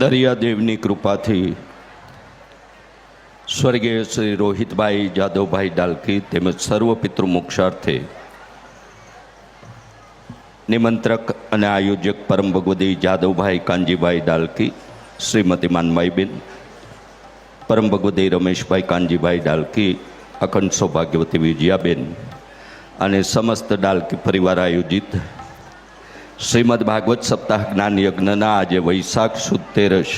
દરિયાદેવની કૃપાથી સ્વર્ગીય શ્રી રોહિતભાઈ જાદવભાઈ ડાલકી તેમજ સર્વ પિતૃ મોક્ષાર્થે નિમંત્રક અને આયોજક પરમ ભગવદી જાદવભાઈ કાનજીભાઈ ડાલકી, શ્રીમતી માનભાઈબેન પરમ ભગવદી રમેશભાઈ કાનજીભાઈ ડાલકી, અખંડ સૌભાગ્યવતી વિજયાબેન અને સમસ્ત ડાલકી પરિવાર આયોજિત શ્રીમદ ભાગવત સપ્તાહ જ્ઞાન યજ્ઞના આજે વૈશાખ સુદ તેરસ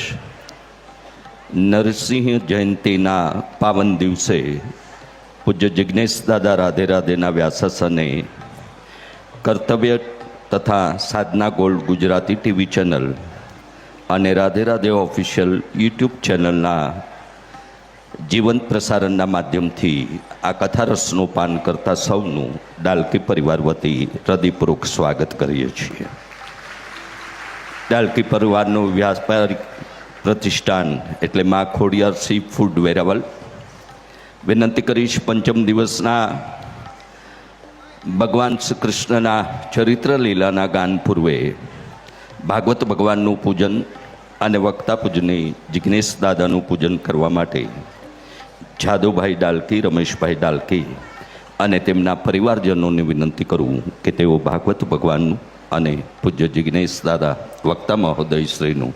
નરસિંહ જયંતીના પાવન દિવસે પૂજ્ય જિજ્ઞેશ દાદા રાધે રાધેના વ્યાસાસને કર્તવ્ય તથા Sadhana gold Gujarati TV channel અને રાધે રાધે ઓફિશિયલ યુટ્યુબ ચેનલના જીવંત પ્રસારણના માધ્યમથી આ કથારસનું પાન કરતા સૌનું ડાલકી પરિવાર વતી હૃદયપૂર્વક સ્વાગત કરીએ છીએ. ડાલકી પરિવારનું વ્યાપારિક પ્રતિષ્ઠાન એટલે મા ખોડિયાર સી ફૂડ વેરાવલ. વિનંતી કરીશ પંચમ દિવસના ભગવાન શ્રી કૃષ્ણના ચરિત્ર લીલાના ગાન પૂર્વે ભાગવત ભગવાનનું પૂજન અને વક્તા પૂજની જિજ્ઞેશ દાદાનું પૂજન કરવા માટે જાદવભાઈ ડાલકી, રમેશભાઈ ડાલકી અને તેમના પરિવારજનોને વિનંતી કરું કે તેઓ ભાગવત ભગવાનનું અને પૂજ્ય જિજ્ઞેશ દાદા વક્તા મહોદય શ્રીનું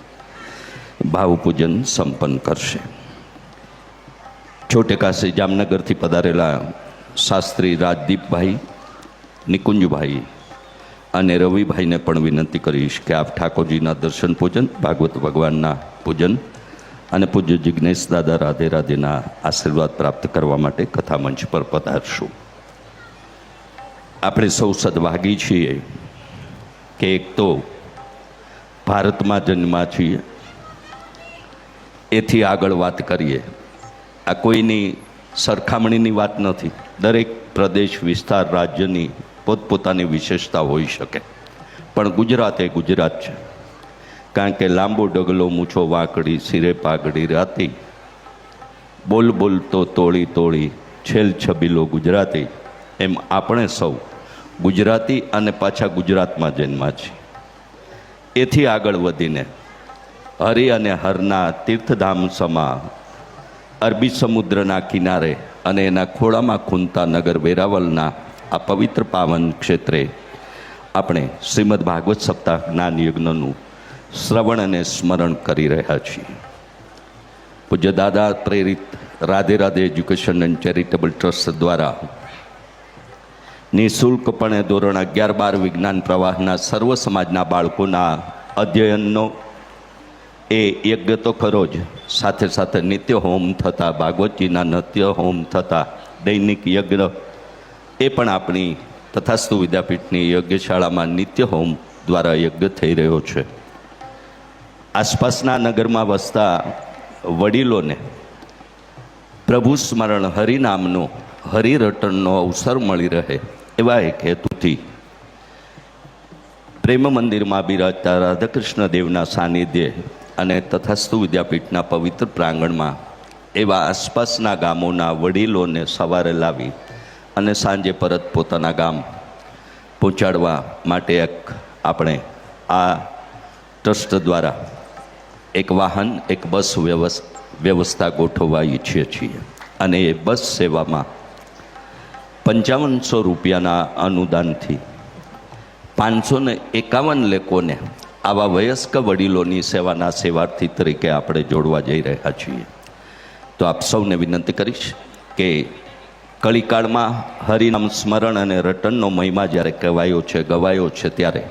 ભાવપૂજન સંપન્ન કરશે. છોટે કાશી જામનગરથી પધારેલા શાસ્ત્રી રાજદીપભાઈ, નિકુંજભાઈ અને રવિભાઈને પણ વિનંતી કરીશ કે આપ ઠાકોરજીના દર્શન પૂજન, ભાગવત ભગવાનના પૂજન અને પૂજ્ય જિજ્ઞેશ દાદા રાધે રાધેના આશીર્વાદ પ્રાપ્ત કરવા માટે કથા મંચ પર પધારશું. આપણે સૌ સદભાગી છીએ કે એક તો ભારતમાં જન્મા છીએ. એથી આગળ વાત કરીએ. આ કોઈની સરખામણીની વાત નથી. દરેક પ્રદેશ, વિસ્તાર, રાજ્યની પોતપોતાની વિશેષતા હોઈ શકે. પણ ગુજરાત એ ગુજરાત છે. કારણ કે લાંબો ડગલો મૂછો વાંકડી સિરે પાઘડી રાતી. બોલ તો તોળી તોળી છેલ છબીલો ગુજરાતી. એમ આપણે સૌ ગુજરાતી અને પાછા ગુજરાતમાં જન્મા છીએ. એથી આગળ વધીને હરિ અને હરના તીર્થધામ સમા અરબી સમુદ્રના કિનારે અને એના ખોળામાં ખૂનતા નગર વેરાવલના આ પવિત્ર પાવન ક્ષેત્રે આપણે શ્રીમદ ભાગવત સપ્તાહ જ્ઞાન યજ્ઞનું શ્રવણ અને સ્મરણ કરી રહ્યા છીએ. પૂજ્ય દાદા પ્રેરિત Radhe Radhe education and charitable trust દ્વારા નિઃશુલ્કપણે ધોરણ અગિયાર બાર વિજ્ઞાન પ્રવાહના સર્વ સમાજના બાળકોના અધ્યયનનો એ યજ્ઞ તો ખરો જ. સાથે સાથે નિત્ય હોમ થતા, ભાગવતજીના નિત્ય હોમ થતા, દૈનિક યજ્ઞ એ પણ આપણી તથાસ્તુ વિદ્યાપીઠની યજ્ઞશાળામાં નિત્ય હોમ દ્વારા યજ્ઞ થઈ રહ્યો છે. આસપાસના નગરમાં વસતા વડીલોને પ્રભુ સ્મરણ હરિનામનો હરિરટનનો અવસર મળી રહે એવા એક હેતુથી પ્રેમ મંદિરમાં બિરાજતા રાધાકૃષ્ણ દેવના સાનિધ્યે અને તથાસ્તુ વિદ્યાપીઠના પવિત્ર પ્રાંગણમાં એવા આસપાસના ગામોના વડીલોને સવારે લાવી અને સાંજે પરત પોતાના ગામ પહોંચાડવા માટે એક આપણે આ ટ્રસ્ટ દ્વારા એક વાહન, એક બસ વ્યવસ્થા ગોઠવવા ઈચ્છીએ છીએ. અને એ બસ સેવામાં પંચાવનસો રૂપિયાના અનુદાનથી પાંચસો ને એકાવન લોકોને આવા વયસ્ક વડીલોની સેવાના સેવાર્થી તરીકે આપણે જોડવા જઈ રહ્યા છીએ. તો આપ સૌને વિનંતી કરીશ કે કળીકાળમાં હરિનામ સ્મરણ અને રટનનો મહિમા જ્યારે કહેવાયો છે, ગવાયો છે ત્યારે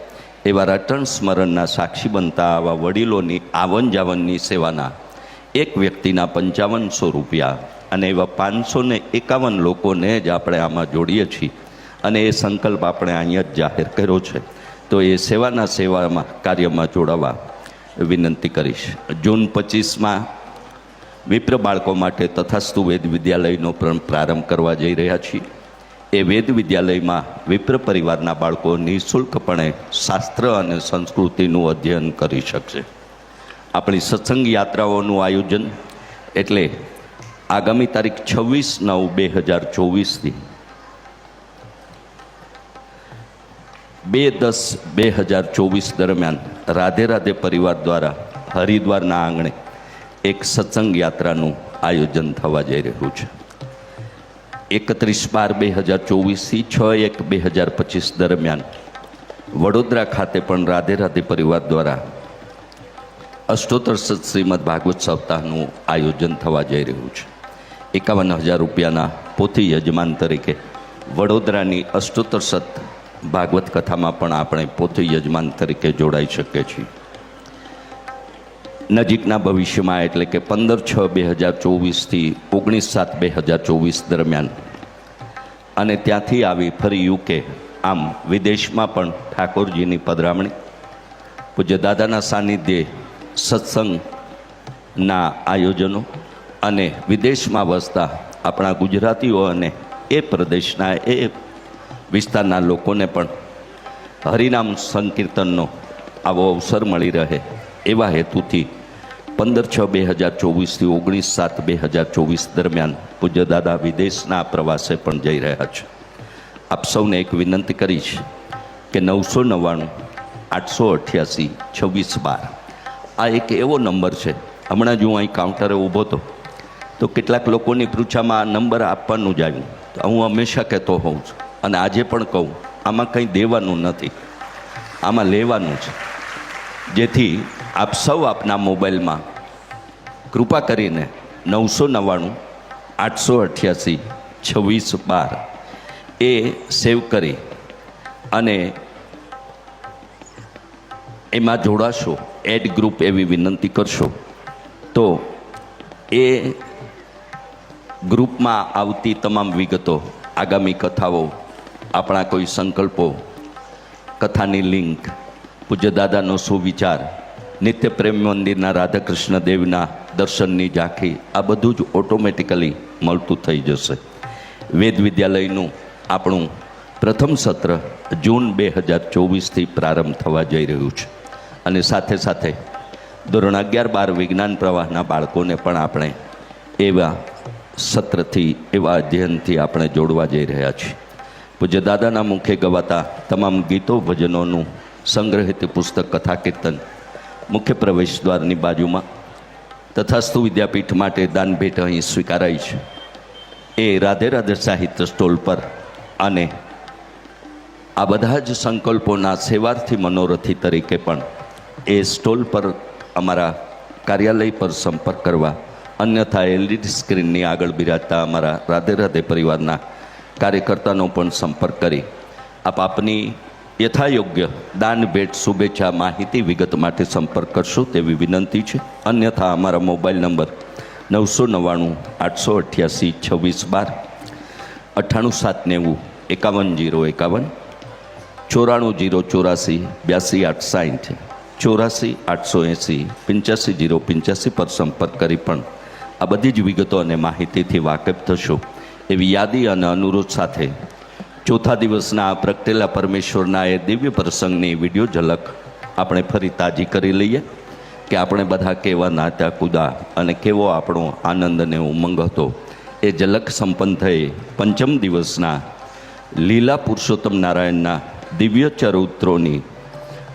એવા રટણ સ્મરણના સાક્ષી બનતા આવા વડીલોની આવન જાવનની સેવાના એક વ્યક્તિના પંચાવનસો રૂપિયા અને એવા પાંચસો ને એકાવન લોકોને જ આપણે આમાં જોડીએ છીએ. અને એ સંકલ્પ આપણે અહીંયા જ જાહેર કર્યો છે. તો એ સેવાના સેવામાં કાર્યમાં જોડાવા વિનંતી કરીશ. જૂન પચીસમાં વિપ્ર બાળકો માટે તથાસ્તુ વેદ વિદ્યાલયનો પણ પ્રારંભ કરવા જઈ રહ્યા છીએ. એ વેદ વિદ્યાલયમાં વિપ્ર પરિવારના બાળકો નિઃશુલ્કપણે શાસ્ત્ર અને સંસ્કૃતિનું અધ્યયન કરી શકશે. આપણી સત્સંગ યાત્રાઓનું આયોજન એટલે આગામી તારીખ છવ્વીસ નવ બે હજાર ચોવીસથી બે દસ બે હજાર ચોવીસ દરમિયાન રાધે રાધે પરિવાર દ્વારા હરિદ્વારના આંગણે એક સત્સંગ યાત્રાનું આયોજન થવા જઈ રહ્યું છે. એકત્રીસ બાર બે હજાર ચોવીસથી છ એક બે હજાર પચીસ દરમિયાન વડોદરા ખાતે પણ રાધે રાધે પરિવાર દ્વારા અષ્ટોત્તર સત શ્રીમદ ભાગવત સપ્તાહનું આયોજન થવા જઈ રહ્યું છે. એકાવન હજાર રૂપિયાના પોથી યજમાન તરીકે વડોદરાની અષ્ટોત્તર સત ભાગવત કથામાં પણ આપણે પોથી યજમાન તરીકે જોડાઈ શકીએ છીએ. નજીકના ભવિષ્યમાં એટલે કે પંદર છ બે હજાર ચોવીસથી ઓગણીસ સાત બે હજાર ચોવીસ દરમિયાન અને ત્યાંથી આવી ફરી યુકે આમ વિદેશમાં પણ ઠાકોરજીની પધરામણી. પૂજ્ય દાદાના સાનિધ્યે સત્સંગના આયોજનો અને વિદેશમાં વસતા આપણા ગુજરાતીઓ અને એ પ્રદેશના એ વિસ્તારના લોકોને પણ હરિનામ સંકીર્તનનો આવો અવસર મળી રહે એવા હેતુથી પંદર છ બે હજાર ચોવીસથી ઓગણીસ સાત બે હજાર ચોવીસ દરમિયાન પૂજ્ય દાદા વિદેશના પ્રવાસે પણ જઈ રહ્યા છે. આપ સૌને એક વિનંતી કરીશ કે નવસો નવ્વાણું, આઠસો અઠ્યાસી, છવ્વીસ બાર. આ એક એવો નંબર છે. હમણાં જ હું અહીં કાઉન્ટરે ઊભો હતો. તો કેટલાક લોકોની પૃચ્છામાં આ નંબર આપવાનું જ આવ્યું તો હું હંમેશા કહેતો હોઉં છું અને આજે પણ કહું, આમાં કંઈ દેવાનું નથી. આમાં લેવાનું છે. જેથી આપ સૌ આપના મોબાઈલમાં કૃપા કરીને નવસો નવ્વાણું, આઠસો અઠ્યાસી, છવ્વીસ બાર એ સેવ કરી અને એમાં જોડાશો, એડ ગ્રુપ એવી વિનંતી કરશો. તો એ ગ્રુપમાં આવતી તમામ વિગતો, આગામી કથાઓ, આપણા કોઈ સંકલ્પો, કથાની લિંક પૂજ્ય દાદાનો સુવિચાર, નિત્ય પ્રેમ મંદિરના રાધાકૃષ્ણ દેવના દર્શનની ઝાંખી, આ બધું જ ઓટોમેટિકલી મળતું થઈ જશે. વેદ વિદ્યાલયનું આપણું પ્રથમ સત્ર જૂન બે હજાર ચોવીસથી પ્રારંભ થવા જઈ રહ્યું છે. અને સાથે સાથે ધોરણ અગિયાર બાર વિજ્ઞાન પ્રવાહના બાળકોને પણ આપણે એવા સત્રથી, એવા અધ્યયનથી આપણે જોડવા જઈ રહ્યા છીએ. પૂજ્ય દાદાના મુખે ગવાતા તમામ ગીતો ભજનોનું સંગ્રહિત પુસ્તક કથા કીર્તન મુખ્ય પ્રવેશ દ્વારની બાજુમાં તથાસ્તુ વિદ્યાપીઠ માટે દાન ભેટ અહીં સ્વીકારાઈ છે. એ રાધે રાધે સાહિત્ય સ્ટોલ પર અને આ બધા જ સંકલ્પોના સેવાર્થી મનોરથી તરીકે પણ એ સ્ટોલ પર અમારા કાર્યાલય પર સંપર્ક કરવા, અન્યથા એલઈડી સ્ક્રીનની આગળ બિરાજતા અમારા રાધે રાધે પરિવારના કાર્યકર્તાનો પણ સંપર્ક કરી આપ આપની યથાયોગ્ય દાન, ભેટ, શુભેચ્છા, માહિતી, વિગત માટે સંપર્ક કરશો તેવી વિનંતી છે. અન્યથા અમારા મોબાઈલ નંબર નવસો નવ્વાણું, આઠસો અઠ્યાસી, છવ્વીસ બાર, અઠ્ઠાણું સાત નેવું, એકાવન જીરો એકાવન, ચોરાણું જીરો ચોરાસી, બ્યાસી આઠ સાઠ ચોરાસી આઠસો એંસી, પંચ્યાસી જીરો પંચ્યાસી પર સંપર્ક કરી પણ આ બધી જ વિગતો અને માહિતીથી વાકેફ થશો એવી યાદી અને અનુરોધ સાથે ચોથા દિવસના પ્રગટેલા પરમેશ્વરના એ દિવ્ય પ્રસંગની વીડિયો ઝલક આપણે ફરી તાજી કરી લઈએ કે આપણે બધા કેવા નાતા કુદા અને કેવો આપણો આનંદ અને ઉમંગ હતો. એ ઝલક સંપન્ન થઈ પંચમ દિવસના લીલા પુરુષોત્તમ નારાયણના દિવ્ય ચરિત્રોની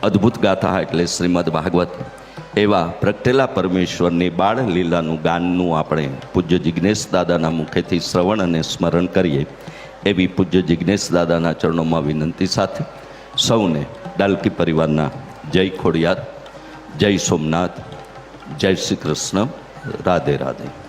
અદ્ભુત ગાથા એટલે શ્રીમદ ભાગવત એવા પ્રગટેલા પરમેશ્વરની બાળ લીલાનું ગાનનું આપણે પૂજ્ય જિજ્ઞેશ દાદાના મુખેથી શ્રવણ અને સ્મરણ કરીએ. એવી પૂજ્ય જિજ્ઞેશ દાદાના ચરણોમાં વિનંતી સાથે સૌને ડાલકી પરિવારના જય ખોડિયાર, જય સોમનાથ, જય શ્રી કૃષ્ણ, રાધે રાધે.